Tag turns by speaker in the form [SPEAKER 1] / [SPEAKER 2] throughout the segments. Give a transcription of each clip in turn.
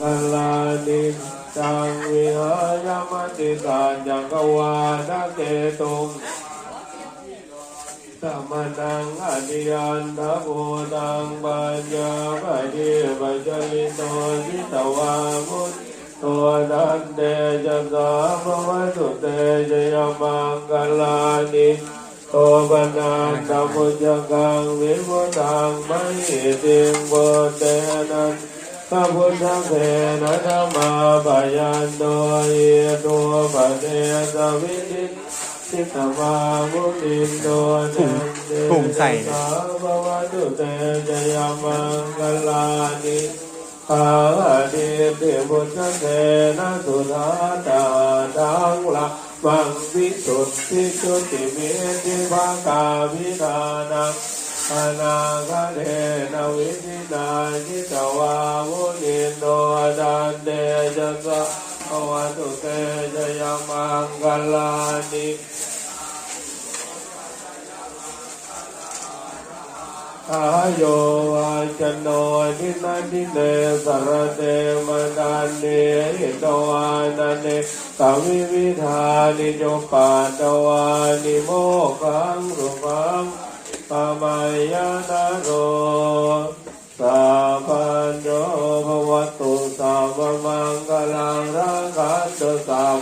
[SPEAKER 1] กัลลานิจังวิหายมติสานจังกวานาเกตุงสัมมนังอนิยันทโพตังปัญญาปะเดปัจจลิโตสิตวามุตโตดันเตจะสาภวตุเตจยมังกัลลานิโตปนันตมุจกังวิมุตังไมหิติงโบเตนัน พระพุทธเถระธรรมาปยันโตเยโตปะเทสวินิสิตมามุนินโตเตเต
[SPEAKER 2] ถุงใส่
[SPEAKER 1] สาภวตุเตจยามังกลานิอาดิเตพุทธเถนะสุธาตาดังละมังวิสุทธิจุติเมติภากาวิธานัง อนาคาเทนวิธินาจิตวาวุนิโนดันเดจะสะภวตุเตจยมังกลานิอาโยวาจโนทินันทิเนสรเตมดันเนหิตวานันเนสวิวิธานิโจปาตวานิโมขังสุขัง ปามายานาโรสัพันโยภวตุสัพมังกลังรักขันตุสัพ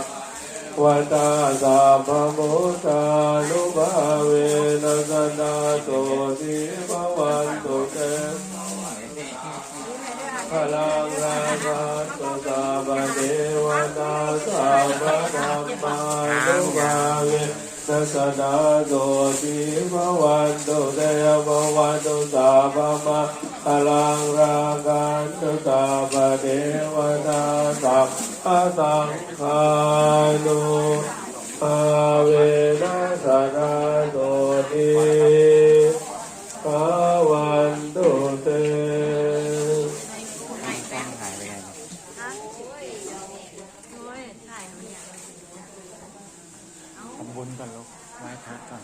[SPEAKER 1] วัตาสัพมุตานุภาเวนัสนาโตทิภวันตุเตพลังราคะตุสาบเดวตาสาบธรรมานุภาเว นัสนาโตทิภวันตุเตภวันโตสาภมาพลังรากันตุสาบเดวตาสัพพสังฆานุ บุญก่นลูกไหว้พระกัน